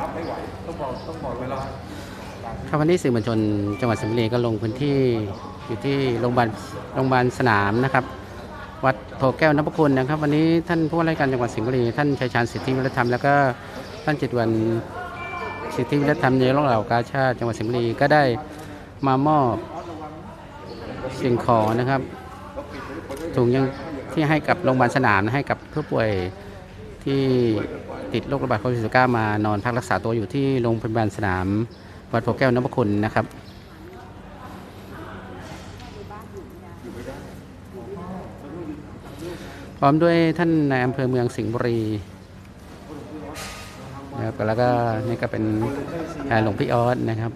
รับไม่ไหวต้องบอกต้องบอกเวลาครับวันนี้สื่อมวลชนจังหวัดสิงห์บุรีก็ลงพื้นที่อยู่ที่โรงพยาบาลโรงพยาบาลสนามนะครับ วัดโพแก้วนพคุณนะครับ วันนี้ท่านผู้ว่าราชการจังหวัดสิงห์บุรีท่านชัยชาญสิทธิวิรธรรมแล้วก็ท่านจิตวันสิทธิวิรธรรมในายกเหล่ากาชาติจังหวัดสิงห์บุรีก็ได้มามอบสิ่งของนะครับถุงยังที่ให้กับโรงพยาบาลสนามให้กับผู้ป่วยที่ ติดโรคระบาดโควิด -19 มานอนพักรักษาตัวอยู่ที่โรงพยาบาลสนามวัดโพแก้วนพคุณนะครับพร้อมด้วยท่านนายอำเภอเมืองสิงห์บุรีนะครับแล้วก็นี่ก็เป็นอ่าหลวงพี่ออสนะครับ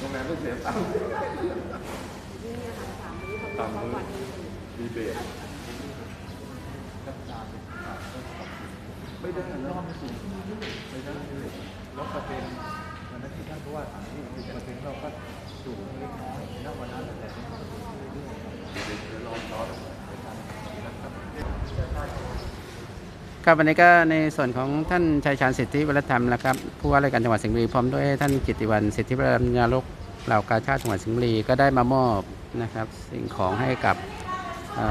โรงแรมต้องเสียตังค์ตังค์มือ ดีเบตไม่ได้รอบไม่สูงไม่ได้เลยลดเปอร์เซ็นต์วันนั้นที่ท่านผู้ว่าถามที่สิบเปอร์เซ็นต์เราก็สูงเล็กน้อยณวันนั้นแต่เดี๋ยวรอช้อนครับวันนี้ก็ในส่วนของท่านชัยชาญสิทธิวิรธรรมนะครับผู้ว่าราชการจังหวัดสิงห์บุรีพร้อมด้วยท่านกิติวันสิทธิวิรธรรมนายกเหล่ากาชาติจังหวัดสิงห์บุรีก็ได้มามอบนะครับ สิ่งของให้กับ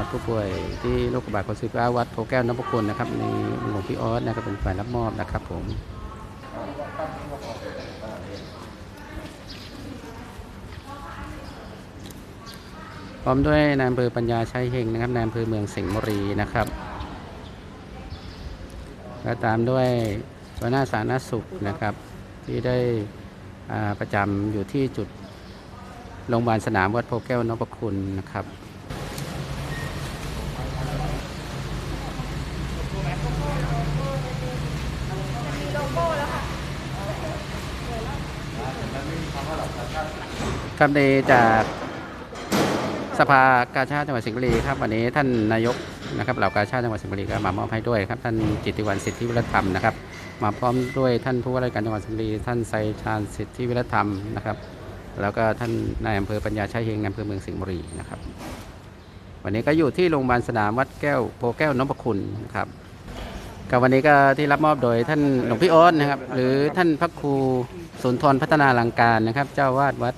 ผู้ป่วยที่โรคระบาดโควิด19วัดโพแก้วนพคุณนะครับในหลวงพี่ออสนะครับเป็นฝ่ายรับมอบนะครับผมพร้อมด้วยนายอำเภอปัญญาชัยเฮงนะครับนายอำเภอเมืองสิงห์บุรีนะครับและตามด้วยหัวหน้าสาธารณสุขนะครับ ที่ได้ประจำอยู่ที่จุดโรงพยาบาลสนามวัดโพแก้วนพคุณนะครับ ครับในจากสภากาชาติจังหวัดสิงห์บุรีครับวันนี้ท่านนายกนะครับเหล่ากาชาติจังหวัดสิงห์บุรีก็มามอบให้ด้วยครับท่านจิตติวันสิทธิวิรธรรมนะครับมาพร้อมด้วยท่านผู้ว่าราชการจังหวัดสิงห์บุรีท่านไซชาญสิทธิวิรธรรมนะครับ แล้วก็ท่านนายอำเภอปัญญาชัยเฮงนายอำเภอเมืองสิงห์บุรีนะครับ วันนี้ก็อยู่ที่โรงพยาบาลสนามวัดแก้วโพแก้วนพคุณนะครับกับวันนี้ก็ที่รับมอบโดยท่านหลวงพี่โอ๊ตนะครับ หรือท่านพระครู สุนทรพัฒนาลังการนะครับ เจ้าวาดวัด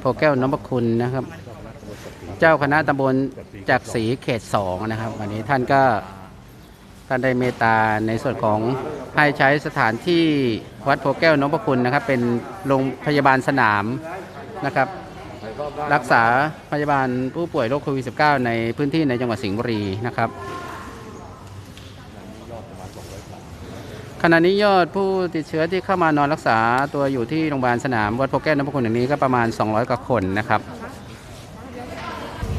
โพแก้วนพคุณนะครับ เจ้าคณะตำบลจากศรีเขตสองนะครับ วันนี้ท่านก็ท่านได้เมตตาในส่วนของให้ใช้สถานที่วัดโพแก้วนพคุณนะครับ เป็นโรงพยาบาลสนามนะครับ รักษาพยาบาลผู้ป่วยโรคโควิด -19 ในพื้นที่ในจังหวัดสิงห์บุรีนะครับ ขณะนี้ยอดผู้ติดเชื้อที่เข้ามานอนรักษาตัวอยู่ที่โรงพยาบาลสนามวัดโพแก้วนพคุณอย่างนี้ก็ประมาณ 200 กว่าคนนะครับ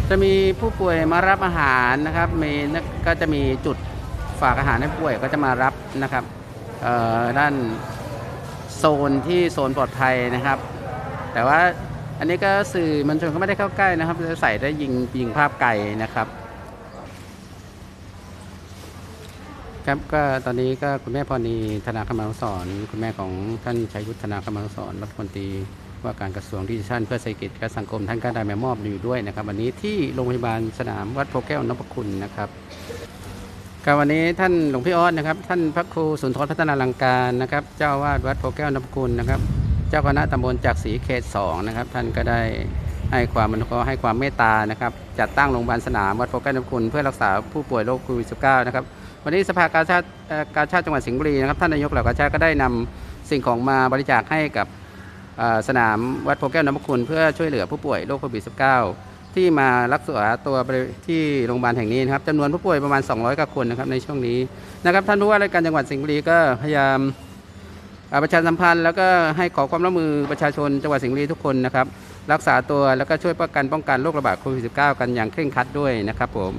จะมีผู้ป่วยมารับอาหารนะครับ มีก็จะมีจุดฝากอาหารให้ผู้ป่วยก็จะมารับนะครับด้านโซนที่โซนปลอดภัยนะครับ แต่ว่าอันนี้ก็สื่อมวลชนก็ไม่ได้เข้าใกล้นะครับ จะใส่ได้ยิงยิงภาพไกลนะครับ ครับก็ตอนนี้ก็คุณแม่พรณีธนาคมนุสรณ์คุณแม่ของท่านชัยยุทธธนาคมนุสรณ์รัฐมนตรีว่าการกระทรวงดิจิทัลเพื่อเศรษฐกิจและสังคมท่านก็ได้มามอบอยู่ด้วยนะครับ วันนี้ที่โรงพยาบาลสนามวัดโพแก้วนพคุณนะครับก็วันนี้ท่านหลวงพี่ออสนะครับ ท่านพระครูสุนทรพัฒนาลังการนะครับ เจ้าอาวาดวัดโพแก้วนพคุณนะครับ เจ้าคณะตำบลจากศรีเขตสองนะครับ ท่านก็ได้ ให้ความอนุเคราะห์ให้ความเมตตานะครับจัดตั้งโรงพยาบาลสนามวัดโพแก้วนพคุณเพื่อรักษาผู้ป่วยโรคโควิด -19 นะครับวันนี้สภากาชาติกาชาติจังหวัดสิงห์บุรีนะครับท่านนายกเหล่ากาชาติก็ได้นำสิ่งของมาบริจาคให้กับสนามวัดโพแก้วนพคุณเพื่อช่วยเหลือผู้ป่วยโรคโควิด -19 ที่มารักษาตัวที่โรงพยาบาลแห่งนี้นะครับจำนวนผู้ป่วยประมาณ 200กว่าคนนะครับในช่วงนี้นะครับท่านผู้ว่าราชการจังหวัดสิงห์บุรีก็พยายามประชาสัมพันธ์แล้วก็ให้ขอความร่วมมือประชาชนจังหวัดสิงห์บุรีทุกคนนะครับ รักษาตัวแล้วก็ช่วยป้องกันป้องกันโรคระบาดโควิด -19 กันอย่างเคร่งครัดด้วยนะครับผม